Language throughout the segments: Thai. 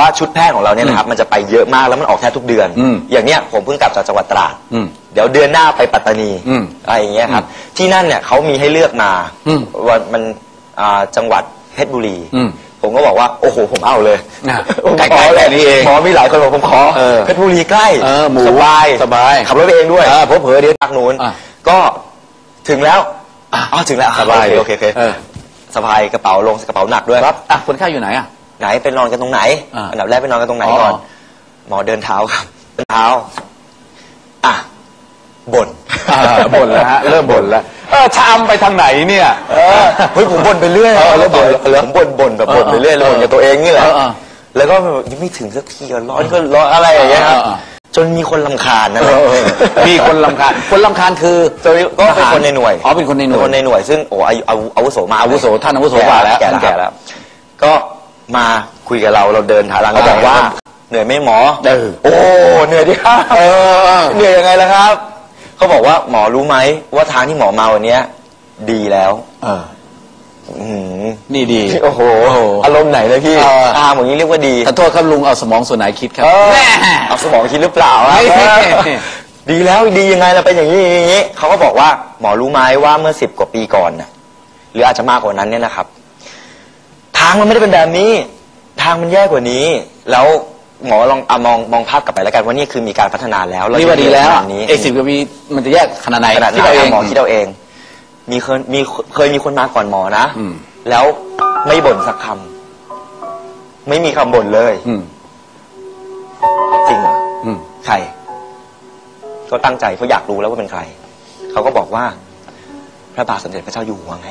ว่าชุดแพทย์ของเราเนี่ยนะครับมันจะไปเยอะมากแล้วมันออกแทบทุกเดือนอืมอย่างเนี้ยผมเพิ่งกลับจากจังหวัดตราดอืมเดี๋ยวเดือนหน้าไปปัตตานีอืมอะไรอย่างเงี้ยครับ ที่นั่นเนี่ยเขามีให้เลือกมาอืมว่ามันอ่าจังหวัดเพชรบุรีอืมผมก็บอกว่าโอ้โหผมเอาเลยอะผมใกล้ๆขอเลยแค่นี้เองหมอมีหลายคนบอกผมขอเออเพชรบุรีใกล้เออหมูสบายสบายขับรถไปเองด้วยเออเผลอๆเดี๋ยวภาคนู้นอะก็ถึงแล้วอ๋อถึงแล้วสบายโอเคโอเคโอเคเออสบายกระเป๋าลงกระเป๋าหนักด้วยครับอะคนไข้อยู่ไหนอะ ไหนไปนอนกันตรงไหนอ่าอันดับแรกไปนอนกันตรงไหนอ๋อก่อนหมอเดินเท้าครับเดินเท้า อะบ่นอ่าบ่นแล้วฮะเริ่มบ่นแล้วเออชามไปทางไหนเนี่ย เออเฮ้ยผมบ่นไปเรื่อยเออแล้วบ่นผมบ่นบ่นแบบบ่นไปเรื่อยเออเลยบ่นกับตัวเองนี่แหละเออเออแล้วก็แบบยังไม่ถึงสักทีอะร้อนก็ร้อนอะไรอย่างเงี้ยครับเออเออ จนมีคนลำคาญนั่นแหเอละอเออมีคนลำคาญคนลำคาญคือจนก็เป็นคนในหน่วย อ๋อเป็นคนในหน่วยเป็คนในหน่วยซึ่งโอ้อายุอาวุอาวุโสมากอาวุโสท่านอาวุโสกว่าแล้วแก่แล้วท่านแก่แก่แล้แล้ววก็ มาคุยกับเราเราเดินทางเขาบอกว่า เหนื่อยไหมหมอเออโอ้เหนื่อยดิครับเออเหนื่อยยังไงล่ะครับ เขาบอกว่าหมอรู้ไหมว่าทางที่หมอมาวันเนี้ยดีแล้วเอออื้อหือนี่ดีโอ้โหโอ้โห อารมณ์ไหนเลยพี่เออตามอย่างนี้เรียกว่าดีขอโทษครับลุงเอาสมองส่วนไหนคิดครับเออแม่เอาสมองคิดหรือเปล่าครับเฮ้ยเออดีแล้วดียังไงล่ะเป็นอย่างนี้อย่างนี้เขาก็บอกว่าหมอรู้ไหมว่าเมื่อสิบกว่าปีก่อนนะหรืออาจจะมากกว่านั้นเนี่ยนะครับ ทางมันไม่ได้เป็นแบบนี้ ทางมันแย่กว่านี้ แล้วหมอลองเอามองมองภาพกลับไปแล้วกันว่านี่คือมีการพัฒนาแล้วนี่ว่าดีแล้วขนาดนี้เอกสิบกว่าปีมันจะแยกขนาดไหนขนาดที่ไหนเราเองหมอคิดเอาเอง มีเคยมีเคยมีคนมาก่อนหมอนะอืมแล้วไม่บ่นสักคำไม่มีคำบ่นเลย อืมจริงเหรอ อืม ใครก็ตั้งใจเขาอยากรู้แล้วว่าเป็นใคร เขาก็บอกว่า พระบาทสมเด็จพระเจ้าอยู่หัวไง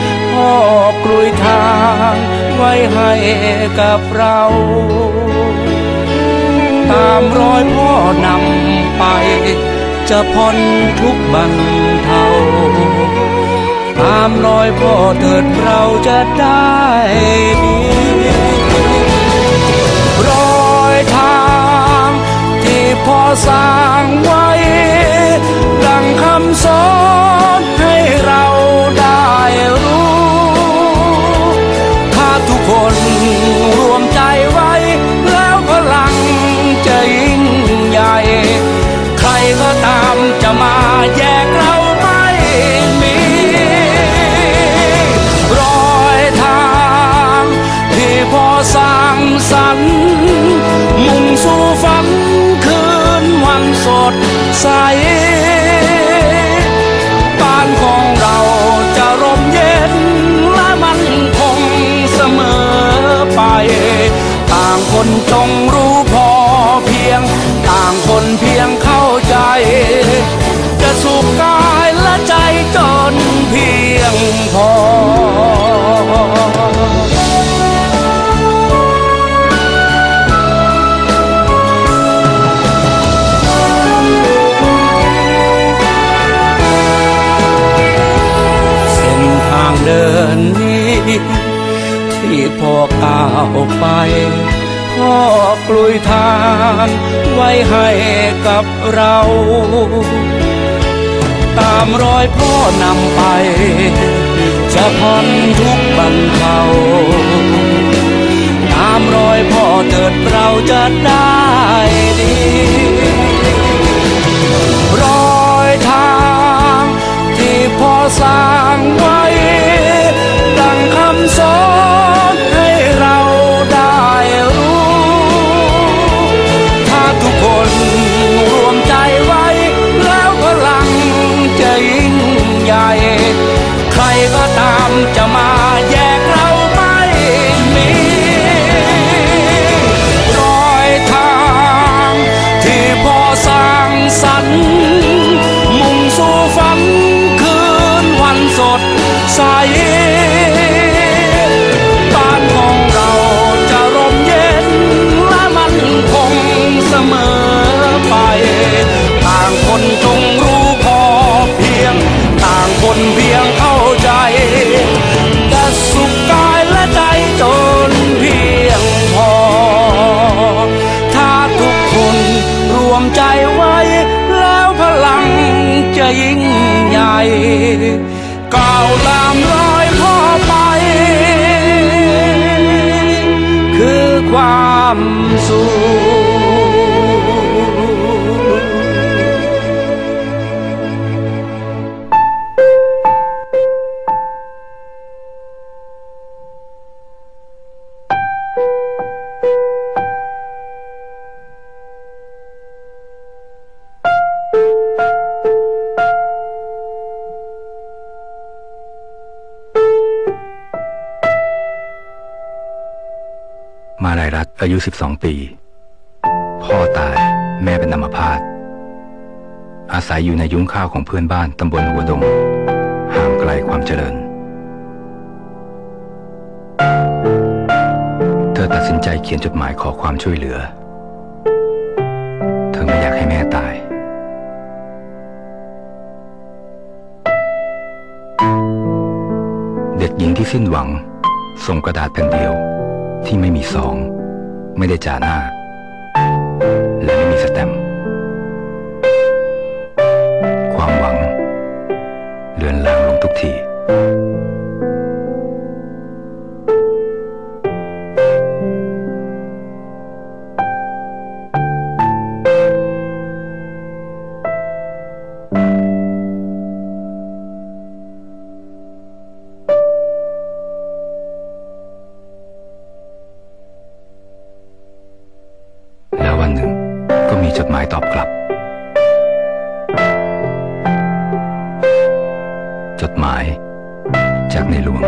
พ่อกลุยทางไว้ให้กับเรา ตามรอยพ่อนำไป จะพ้นทุกบันเทาตามรอยพ่อเถิดเราจะได้ สร้างสรรค์มุ่งสู่ฝันคืนวันสดใสบ้านของเราจะร่มเย็นและมันคงเสมอไป ต่างคนจงรู้พอเพียง ต่างคนเพียงเข้าใจ จะสุขกายและใจจนเพียงพอ อกลุยทางไว้ให้กับเรา ตามรอยพ่อนำไป จะพ้นทุกบรรเทาตามรอยพ่อเถิดเราจะได้ ไว้ แล้วพลังจะยิ่งใหญ่ก้าวตามรอยพ่อไป คือความสุข อายุ 12 ปี พ่อตายแม่เป็นอัมพาตอาศัยอยู่ในยุ้งข้าวของเพื่อนบ้านตำบลหัวดง ห่างไกลความเจริญ เธอตัดสินใจเขียนจดหมายขอความช่วยเหลือ เธอไม่อยากให้แม่ตาย เด็กหญิงที่สิ้นหวังส่งกระดาษแผ่นเดียวที่ไม่มีซอง ไม่ได้จ่าหน้า และไม่มีสแตมความหวัง เลือนลางลงทุกที จดหมาย จากในหลวง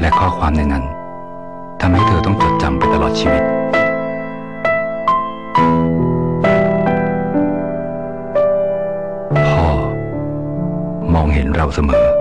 และข้อความในนั้นทำให้เธอต้องจดจำไปตลอดชีวิต พ่อ มองเห็นเราเสมอ